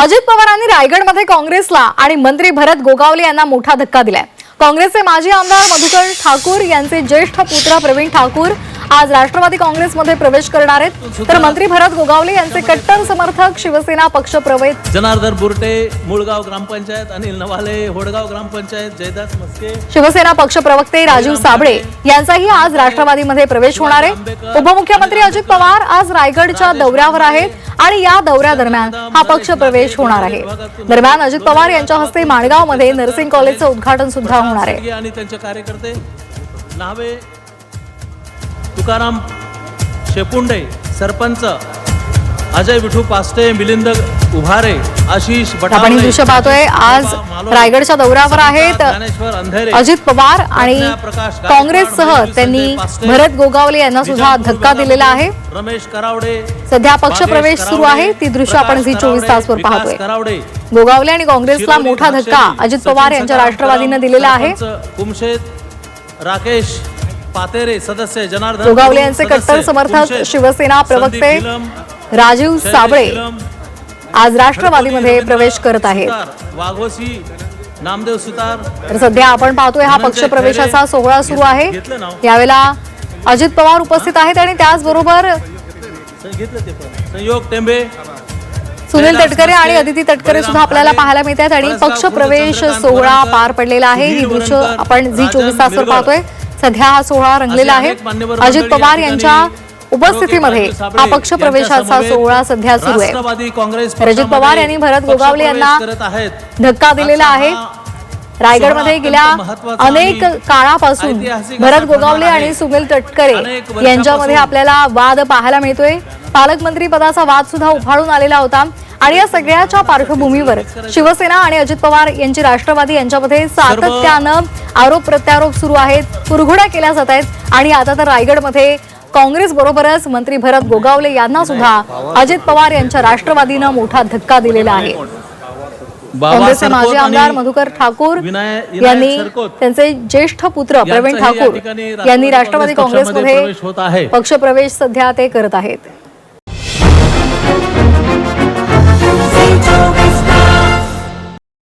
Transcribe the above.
अजित पवारांनी रायगडमध्ये काँग्रेसला आणि मंत्री भरत गोगावले यांना मोठा धक्का दिलाय. काँग्रेसचे माजी आमदार मधुकर ठाकूर यांचे ज्येष्ठ पुत्र प्रवीण ठाकूर आज राष्ट्रवादी काँग्रेसमध्ये प्रवेश करणार आहेत. तर मंत्री भरत गोगावले यांचे कट्टर समर्थक शिवसेना पक्षप्रवेश जनार्दन बुरटे मुळगाव ग्रामपंचायत अनिल नवाले होडगाव ग्रामपंचायत जयदास मस्के शिवसेना पक्षप्रवक्ते राजीव साबळे यांचाही आज राष्ट्रवादीमध्ये प्रवेश होणार आहे. उपमुख्यमंत्री अजित पवार आज रायगडच्या दौऱ्यावर आहेत आणि या दौऱ्यादरम्यान हा पक्ष प्रवेश होणार आहे. दरम्यान अजित पवार यांच्या हस्ते माणगावमध्ये नर्सिंग कॉलेजचं उद्घाटन सुद्धा होणार आहे. आणि त्यांचे कार्यकर्ते नावे तुकाराम शेपुंडे सरपंच अजय विठू पास्टे मिलिंद उभारे आशिष आपण दृश्य पाहतोय. आज रायगडच्या दौऱ्यावर आहेत अजित पवार आणि काँग्रेससह त्यांनी भरत गोगावले यांना सुद्धा धक्का दिलेला आहे. रमेश करावडे सध्या पक्ष प्रवेश सुरू आहे. ती दृश्य आपण झी चोवीस तासवर पाहतोय. करावडे गोगावले आणि काँग्रेसला मोठा धक्का अजित पवार यांच्या राष्ट्रवादीनं दिलेला आहे. राकेश पातेरे सदस्य जनार्दन यांचे कट्टर समर्थक शिवसेना प्रवक्ते राजीव साबळे आज राष्ट्रवादीमध्ये प्रवेश करत आहेत. वाघोसी नामदेव सुतार तर सध्या आपण पाहतोय हा पक्ष प्रवेशाचा सोहळा सुरू आहे. यावेळेला अजित पवार उपस्थित आहेत आणि त्याचबरोबर संयोग टेंबे सुनील तटकरे आणि अदिती तटकरे सुद्धा आपल्याला पाहायला मिळत आहेत आणि पक्ष प्रवेश सोहळा पार पडलेला आहे. ही दृश्य आपण झी चोवीस तासवर पाहतोय. सध्या हा सोहळा रंगलेला आहे. अजित पवार यांच्या उपस्थितीमध्ये हा पक्ष प्रवेशाचा सोहळा सध्या सुरू आहे. अजित पवार यांनी भरत गोगावले यांना धक्का दिलेला आहे. रायगडमध्ये गेल्या अनेक काळापासून भरत गोगावले आणि सुनील तटकरे यांच्यामध्ये आपल्याला वाद पाहायला मिळतोय. पालकमंत्री पदाचा वाद सुद्धा उफाळून आलेला होता. आणि या सगळ्याच्या पार्श्वभूमीवर शिवसेना आणि अजित पवार यांची राष्ट्रवादी यांच्यामध्ये सातत्यानं आरोप प्रत्यारोप सुरू आहेत कुरघोड्या केल्या जात आहेत. आणि आता तर रायगडमध्ये काँग्रेस बरोबरच मंत्री भरत गोगावले यांना सुद्धा अजित पवार यांच्या राष्ट्रवादीनं मोठा धक्का दिलेला आहे. काँग्रेसचे माजी आमदार मधुकर ठाकूर यांनी त्यांचे ज्येष्ठ पुत्र प्रवीण ठाकूर यांनी राष्ट्रवादी काँग्रेसमध्ये. पक्षप्रवेश सध्या ते करत आहेत.